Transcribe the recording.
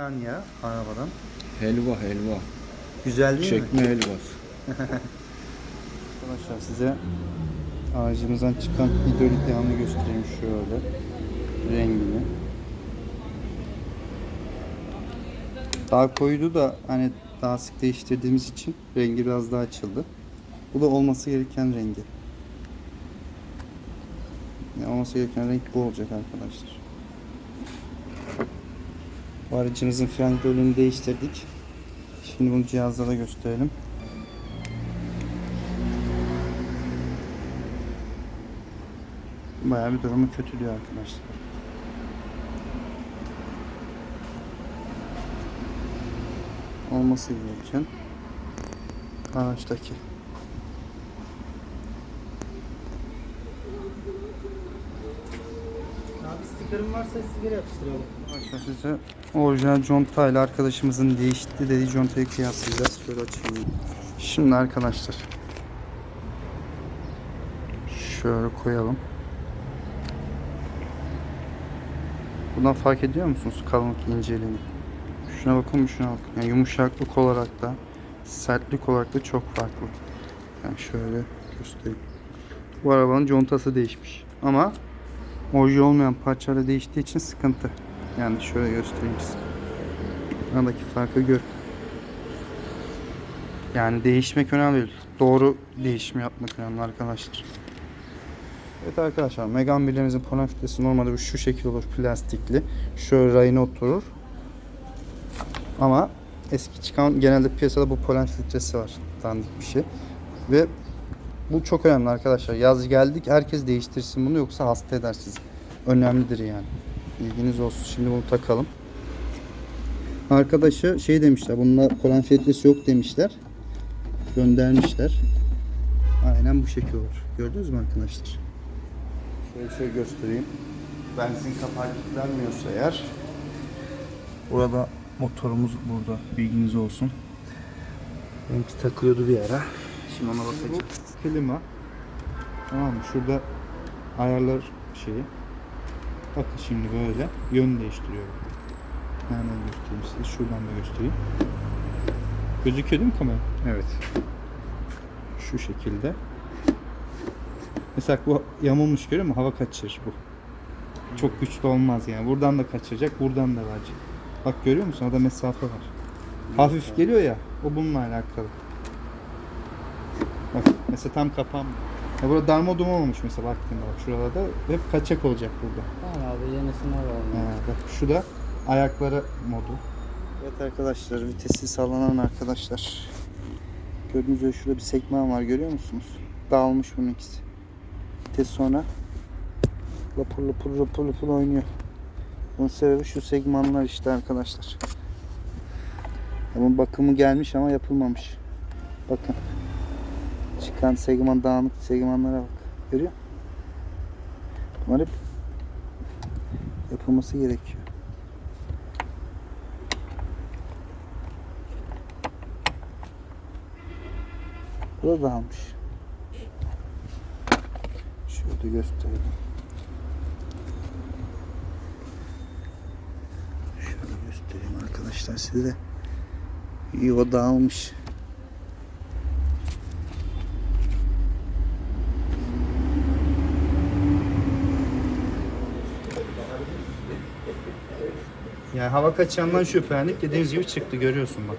ya arabadan. Helva helva. Güzel değil mi? Çekme helvası. Arkadaşlar size ağacımızdan çıkan hidrolik yağını göstereyim şöyle. Rengini. Daha koydu da hani daha sık değiştirdiğimiz için rengi biraz daha açıldı. Bu da olması gereken rengi. Yani olması gereken renk bu olacak arkadaşlar. Bu aracımızın fren hidroliğini değiştirdik. Şimdi bunu cihazda da gösterelim. Bayağı bir durumu kötülüyor arkadaşlar. Olması gereken ağaçtaki. Abi stikerim varsa stiker yapıştıralım. Arkadaşlar orijinal contayla arkadaşımızın değişti dediği contayı kıyaslayacağız. Şöyle açayım. Şimdi arkadaşlar şöyle koyalım. Bundan fark ediyor musunuz kalınlık inceliğini? Şuna bakın şuna bakın. Yani yumuşaklık olarak da sertlik olarak da çok farklı. Yani şöyle göstereyim. Bu arabanın contası değişmiş. Ama orijinal olmayan parçalar değiştiği için sıkıntı. Yani şöyle göstereyim size. Aradaki farkı gör. Yani değişmek önemli değil. Doğru değişim yapmak önemli arkadaşlar. Evet arkadaşlar Megan birlerimizin polen filtresi normalde şu şekil olur plastikli. Şöyle rayına oturur. Ama eski çıkan genelde piyasada bu polen filtresi var. Dandik bir şey. Ve bu çok önemli arkadaşlar. Yaz geldik herkes değiştirsin bunu yoksa hasta eder sizi. Önemlidir yani. Bilginiz olsun. Şimdi bunu takalım. Arkadaşı şey demişler. Bununla polen filtresi yok demişler. Göndermişler. Aynen bu şekil olur. Gördünüz mü arkadaşlar? Şöyle şey göstereyim. Benzin kapağı kilitlenmiyorsa eğer Burada motorumuz burada. Bilginiz olsun. Benimki takılıyordu bir ara. Şimdi ona bakacağım. Bu klima. Tamam mı? Şurada ayarlar şeyi. Bakın şimdi böyle yön değiştiriyor. Nereden göstereyim size? Şuradan da göstereyim. Gözüküyor değil mi kamera? Evet. Şu şekilde. Mesela bu yamulmuş görüyor musun? Hava kaçırır bu. Çok güçlü olmaz yani. Buradan da kaçıracak, buradan da verecek. Bak görüyor musun? Orada mesafe var. Hafif geliyor ya. O bununla alakalı. Bak mesela tam kapanmıyor. Ya burada darma duman olmuş mesela baktığında bak şuralarda hep kaçak olacak burada. Tamam abi yenisini alalım. Ha, bak şu da ayakları modu. Evet arkadaşlar vitesi sallanan arkadaşlar. Gördüğünüz üzere şurada bir sekmen var görüyor musunuz? Dağılmış bunun ikisi. Vites sonra lapur lapur lapur lapur oynuyor. Bunun sebebi şu segmanlar işte arkadaşlar. Bunun bakımı gelmiş ama yapılmamış. Bakın. Çıkan segman dağınık segmanlara bak. Görüyor musun? Bunlar hep yapılması gerekiyor. Bu da dağılmış. Şöyle gösterelim. Şöyle göstereyim arkadaşlar size. Yuva dağılmış. Yani hava kaçağından şüphelendik. Dediğimiz gibi çıktı görüyorsun bak.